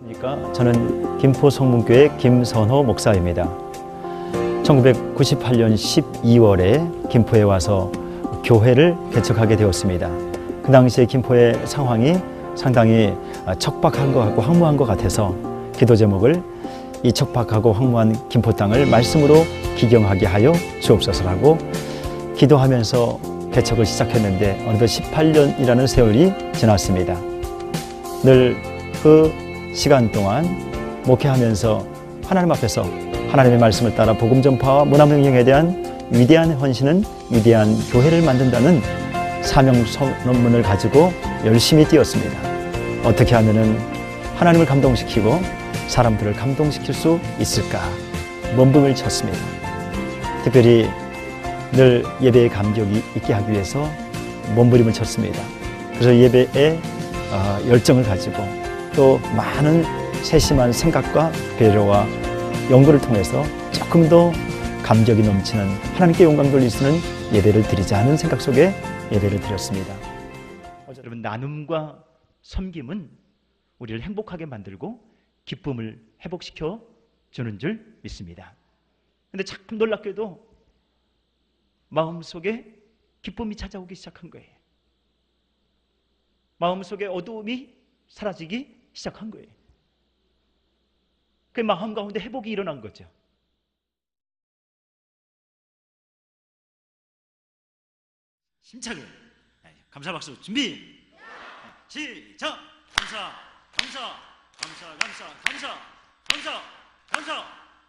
안녕하십니까. 저는 김포 성문교회 김선호 목사입니다. 1998년 12월에 김포에 와서 교회를 개척하게 되었습니다. 그 당시에 김포의 상황이 상당히 척박한 것 같고 황무한 것 같아서 기도 제목을 이 척박하고 황무한 김포 땅을 말씀으로 기경하게 하여 주옵소서라고 기도하면서 개척을 시작했는데 어느덧 18년이라는 세월이 지났습니다. 늘그 시간 동안 목회하면서 하나님 앞에서 하나님의 말씀을 따라 복음 전파와 문화 명령에 대한 위대한 헌신은 위대한 교회를 만든다는 사명 선언문을 가지고 열심히 뛰었습니다. 어떻게 하면은 하나님을 감동시키고 사람들을 감동시킬 수 있을까? 몸부림을 쳤습니다. 특별히 늘 예배의 감격이 있게 하기 위해서 몸부림을 쳤습니다. 그래서 예배에 어, 열정을 가지고 또 많은 세심한 생각과 배려와 연구를 통해서 조금 더 감격이 넘치는 하나님께 영광 돌릴 수 있는 예배를 드리자 하는 생각 속에 예배를 드렸습니다. 여러분 나눔과 섬김은 우리를 행복하게 만들고 기쁨을 회복시켜 주는 줄 믿습니다. 근데 참 놀랍게도 마음속에 기쁨이 찾아오기 시작한 거예요. 마음속에 어두움이 사라지기 시작한 거예요. 그 마음 가운데 회복이 일어난 거죠. 힘차게. 네, 감사 박수 준비. 시작. 감사 감사 감사 감사 감사 감사 감사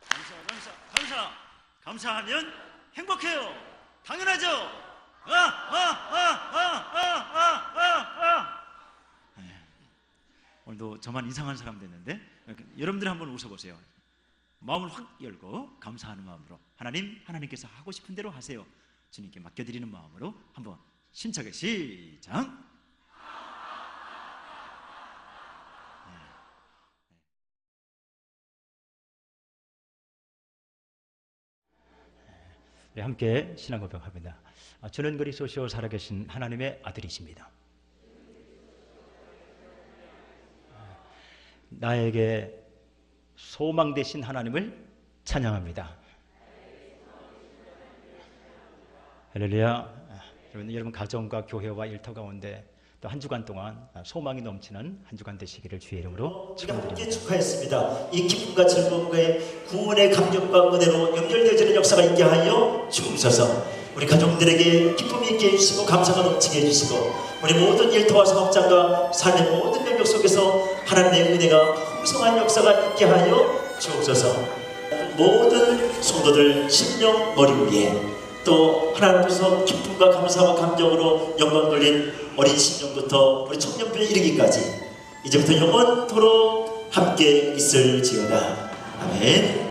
감사 감사 감사. 감사하면 행복해요. 당연하죠 저만 이상한 사람 됐는데 여러분들 한번 웃어보세요 마음을 확 열고 감사하는 마음으로 하나님 하나님께서 하고 싶은 대로 하세요 주님께 맡겨드리는 마음으로 한번 신차게 시작 네, 함께 신앙 고백합니다. 아, 그리스도시오 살아계신 하나님의 아들이십니다. 나에게 소망 되신 하나님을 찬양합니다. 할렐루야. 아, 여러분, 여러분 가정과 교회와 일터 가운데 또 한 주간 동안 소망이 넘치는 한 주간 되시기를 주의 이름으로 축원드립니다. 축하했습니다. 이 기쁨과 즐거움과의 구원의 감격과 은혜로 연결되어지는 역사가 있게 하여 주옵소서. 우리 가족들에게 기쁨이 있게 해주시고 감사가 넘치게 해주시고 우리 모든 일터와 사업장과 삶의 모든 영역 속에서 하나님의 은혜가 풍성한 역사가 있게 하여 주옵소서. 모든 성도들 심령 머리 위에 또 하나님 앞에서 기쁨과 감사와 감격으로 영광 돌린 어린 심령부터 우리 청년부에 이르기까지 이제부터 영원토록 함께 있을지어다. 아멘.